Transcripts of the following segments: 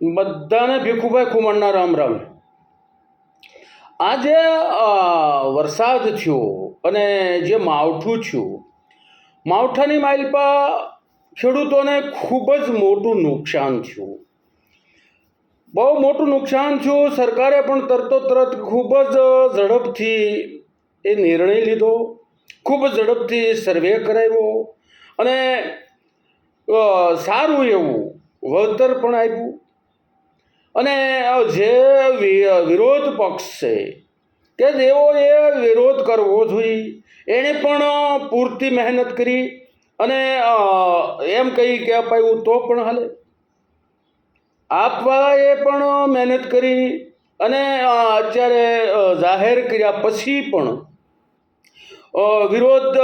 બધાને ભીખુભાઈ ખુમણના રામ રામ. આજે વરસાદ થયો અને જે માવઠું થયું, માવઠાની માઇલ પર ખેડૂતોને ખૂબ જ મોટું નુકસાન થયું. બહુ મોટું નુકસાન થયું, સરકારે પણ તરતો તરત ખૂબ જ ઝડપથી એ નિર્ણય લીધો. ખૂબ ઝડપથી સર્વે કરાવ્યો અને સારું એવું વળતર પણ આપ્યું. અને જે વિરોધ પક્ષ છે, કે જેઓએ વિરોધ કરવો જોઈએ. એણે પણ પૂરતી મહેનત કરી અને એમ કહી કે અપાયું તો પણ હાલે. આપવાએ પણ મહેનત કરી અને અત્યારે જાહેર કર્યા પછી પણ વિરોધ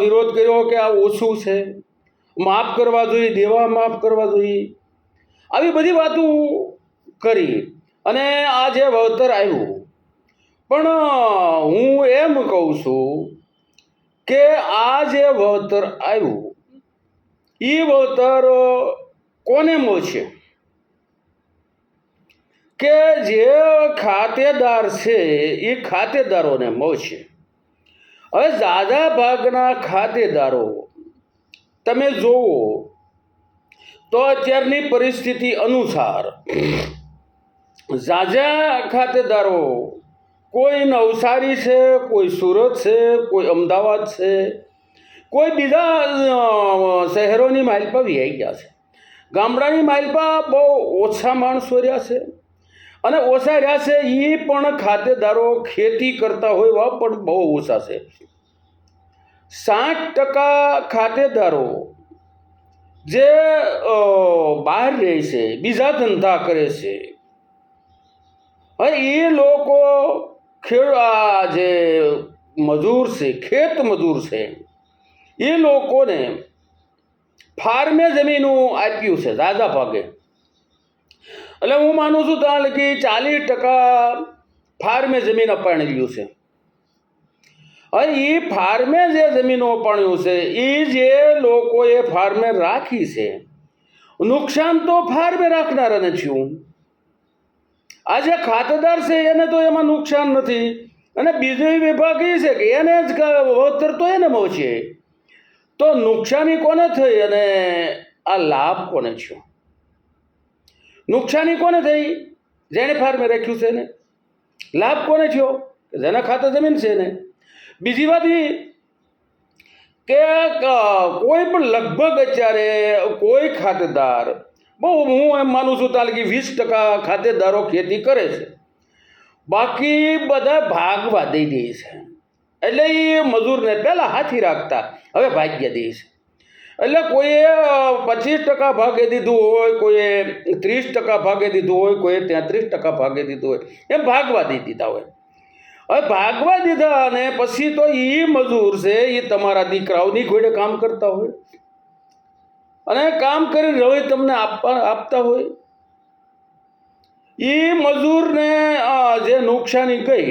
વિરોધ કર્યો કે આ ઓછું છે. માફ કરવા જોઈએ, દેવા માફ કરવા જોઈએ. આવી બધી વાતો કરી અને આ જે વળતર આવ્યું પણ હું એમ કહું છું કે આ જે વળતર આવ્યું એ વળતર કોને મળશે? કે જે ખાતેદાર છે એ ખાતેદારોને મળશે. હવે ઝાઝા ભાગના ખાતેદારો, તમે જોવો તો અત્યારની પરિસ્થિતિ અનુસાર ઝાઝા ખાતેદારો, કોઈ નવસારી છે, કોઈ સુરત છે, કોઈ અમદાવાદ છે, કોઈ બીજા શહેરોની માઇલ પર વ્યાઈ ગયા છે. ગામડાની માઇલપા બહુ ઓછા માણસો રહ્યા છે અને ઓછા રહ્યા છે એ પણ ખાતેદારો ખેતી કરતા હોય એવા પણ બહુ ઓછા છે. સાઠ ટકા ખાતેદારો જે બહાર રહે છે, બીજા ધંધા કરે છે હવે એ લોકો ખેડ આ જે મજૂર છે, ખેત મજૂર છે, એ લોકોને ફાર્મે જમીનું આપ્યું છે દાદા ભાગે. એટલે હું માનું છું ત્યાં લગી ચાલીસ ટકા ફાર્મે જમીન અપાણેલું છે. હવે એ ફાર્મે જે જમીનો અપાણ્યું છે, એ જે લોકોએ ફાર્મે રાખી છે, નુકસાન તો ફાર્મે રાખનારાને થયું. આ જે ખાતેદાર છે, એને તો એમાં નુકસાન નથી. અને બીજો વિભાગ એ છે કે એને જ વળતર તો એને મળશે. તો નુકસાની કોને થઈ અને આ લાભ કોને થયો? નુકસાની કોને થઈ? જેણે ફાર્મે રાખ્યું છે ને લાભ કોને થયો? જેના ખાતે જમીન છે ને બીજી વાત એ ક- કોઈ પણ લગભગ અત્યારે કોઈ ખાતેદાર બહુ હું એમ માનું છું, તાલ કે વીસ ટકા ખાતેદારો ખેતી કરે છે. બાકી બધા ભાગવા દઈ દે છે. એટલે એ મજૂરને પહેલાં હાથી રાખતા, હવે ભાગ્ય દે છે. એટલે કોઈએ પચીસ ટકા ભાગે દીધું હોય, કોઈએ ત્રીસ ટકા ભાગે દીધું હોય, કોઈએ તેત્રીસ ટકા ભાગે દીધું હોય, એમ ભાગવા દઈ દીધા હોય. હવે ભાગવા દીધા અને પછી તો એ મજૂર છે એ તમારા દીકરાઓની ઘોડે કામ કરતા હોય. અને કામ કરીને રવે તમને આપવા આપતા હોય. એ મજૂરને જે નુકસાની કહી,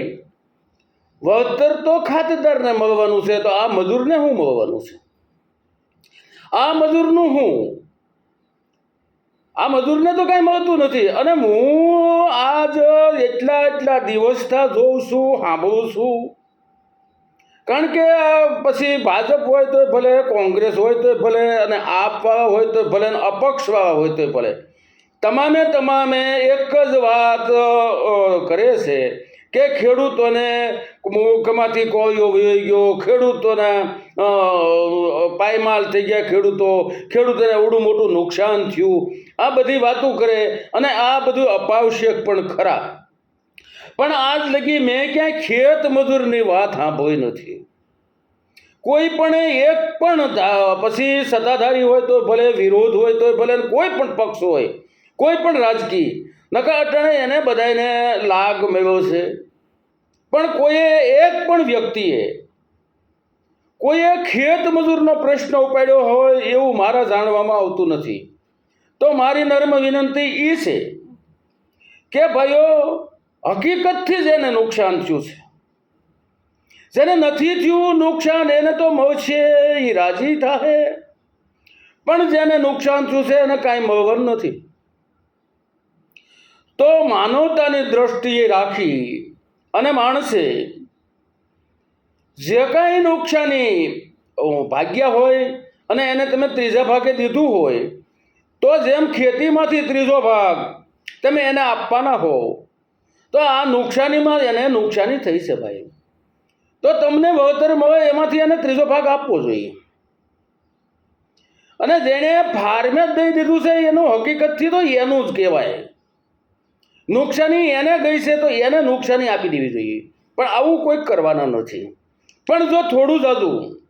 વળતર તો ખાતેદારને મળવાનું છે, તો આ મજૂરને શું મળવાનું છે? આ મજૂરનું હું? આ મજૂરને તો કાંઈ મળતું નથી. અને હું આજ એટલા એટલા દિવસથી જોઉં છું, સાંભળું છું. કારણ કે પછી ભાજપ હોય તોય ભલે, કોંગ્રેસ હોય તોય ભલે, અને આપવાળા હોય તોય ભલે, અને અપક્ષવાળા હોય તોય ભલે, તમામે તમામે એક જ વાત કરે છે કે ખેડૂતોને મુખમાંથી કોળીઓ વહી ગયો, ખેડૂતોને પાયમાલ થઈ ગયા ખેડૂતો, ખેડૂતોને એવડું મોટું નુકસાન થયું, આ બધી વાતો કરે, અને આ બધું અપાવશ્યક પણ ખરા. પણ આજ લગી મેં ક્યાંય ખેત મજૂરની વાત સાંભળી નથી. કોઈ પણ એક પણ પછી સત્તાધારી હોય તો ભલે વિરોધ હોય તો ભલે કોઈ પણ પક્ષ હોય, કોઈ પણ રાજકીય નકા અટાણે એને બધાને લાગ મેળવ્યો છે. પણ કોઈએ એક પણ વ્યક્તિએ, કોઈએ ખેત મજૂરનો પ્રશ્ન ઉપાડ્યો હોય એવું મારા જાણવામાં આવતું નથી. તો મારી નર્મ વિનંતી એ છે કે ભાઈઓ હકીકતથી જ એને નુકસાન થયું છે. જેને નથી થયું નુકસાન એને તો મળશે એ રાજી થાય પણ જેને નુકસાન થયું છે એને કાંઈ મળવાનું નથી. તો માનવતાની દ્રષ્ટિએ રાખી અને માણસે જે કાંઈ નુકસાની ભાગ્યા હોય અને એને તમે ત્રીજા ભાગે દીધું હોય, તો જેમ ખેતીમાંથી ત્રીજો ભાગ તમે એને આપવાના હો તો આ નુકસાનીમાં એને નુકસાની થઈ છે ભાઈ. તો તમને વળતર મળે એમાંથી એને ત્રીજો ભાગ આપવો જોઈએ. અને જેણે ફાર્મે જ દઈ દીધું છે, એનું હકીકતથી તો એનું જ કહેવાય. નુકસાની એને ગઈ છે, તો એને નુકસાની આપી દેવી જોઈએ. પણ આવું કોઈ કરવાના નથી. પણ જો થોડું જાજુ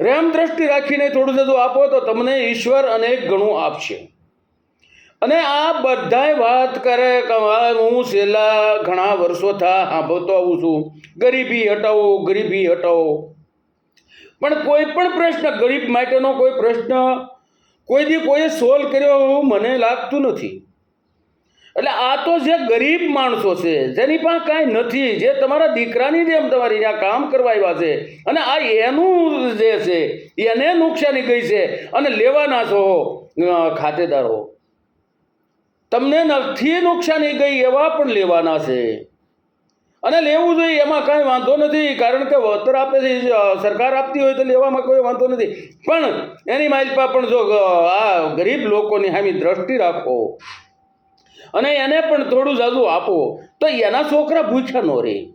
રેમ દ્રષ્ટિ રાખીને થોડું જાજુ આપો, તો તમને ઈશ્વર અનેક ગણું આપશે. અને આ બધાય વાત કરે કે હું છેલ્લા ઘણા વર્ષો થા સાંભળતો આવું છું. ગરીબી હટાવો ગરીબી હટાવો. પણ કોઈ પણ પ્રશ્ન, ગરીબ માટેનો કોઈ પ્રશ્ન કોઈ દી કોઈએ સોલ્વ કર્યો એવું મને લાગતું નથી. એટલે આ તો જે ગરીબ માણસો છે, જેની પાસે કાંઈ નથી, જે તમારા દીકરાની જેમ તમારી ત્યાં કામ કરવા આવ્યા છે, અને આ એનું જે છે, એને નુકસાની ગઈ છે, અને લેવાના છો ખાતેદારો. તમને નથી નુકસાની ગઈ એવા પણ લેવાના છે. અને લેવું જોઈએ એમાં કાંઈ વાંધો નથી, કારણ કે વળતર આપે છે સરકાર આપતી હોય તો લેવામાં કોઈ વાંધો નથી. પણ એની માઇલપા પણ જો આ ગરીબ લોકોની હામી દ્રષ્ટિ રાખો અને એને પણ થોડું જાજુ આપો, તો એના છોકરા ભૂખ્યા ન રહે.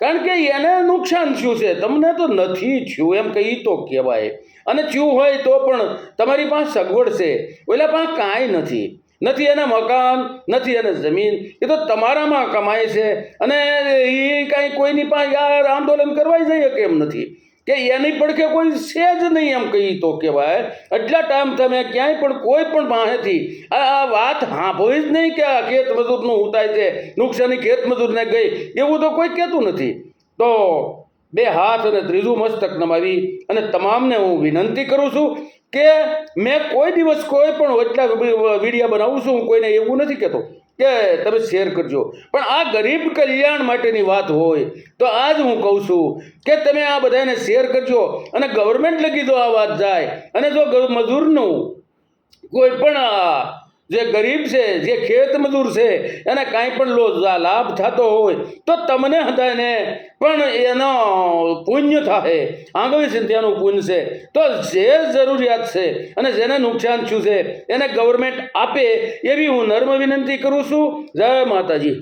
કારણ કે એને નુકસાન થયું છે? તમને તો નથી થયું એમ કહી તો કહેવાય. અને થયું હોય તો પણ તમારી પાસે સગવડ છે. ઓલા પાસે કાંઈ નથી. નથી એને મકાન, નથી એને જમીન. એ તો તમારામાં કમાય છે અને એ કાંઈ કોઈની પાસે યાર આંદોલન કરવાય જઈએ કેમ નથી? કે એની પડખે કોઈ છે જ નહીં એમ કહી તો કહેવાય. એટલા ટાઈમ તમે ક્યાંય પણ કોઈ પણ પાસેથી આ વાત સાંભળી જ નહીં કે આ ખેત મજૂરનું હું છે, નુકસાની ખેત મજૂરને ગઈ. એવું તો કોઈ કહેતું નથી. તો બે હાથ અને ત્રીજું મસ્તક નમાવી અને તમામને હું વિનંતી કરું છું કે મેં કોઈ દિવસ કોઈ પણ એટલા વિડીયા બનાવું છું હું કોઈને એવું નથી કહેતો. કે તમે શેર કરજો. પણ આ ગરીબ કલ્યાણ માટેની વાત હોય તો આજ હું કહું છું કે તમે આ બધાને શેર કરજો અને ગવર્મેન્ટ લગી દો આ વાત જાય અને જો મજૂરનું કોઈ પણ જે ગરીબ છે, જે ખેત મજૂર છે, એને કાંઈ પણ લો લાભ થતો હોય, તો તમને હતાને પણ એનો પુણ્ય થાય આંગવી સિંધ્યાનું પુણ્ય છે. તો જે જરૂરિયાત છે, અને જેને નુકસાન થયું છે, એને ગવર્મેન્ટ આપે એવી હું નર્મ વિનંતી કરું છું. જય માતાજી.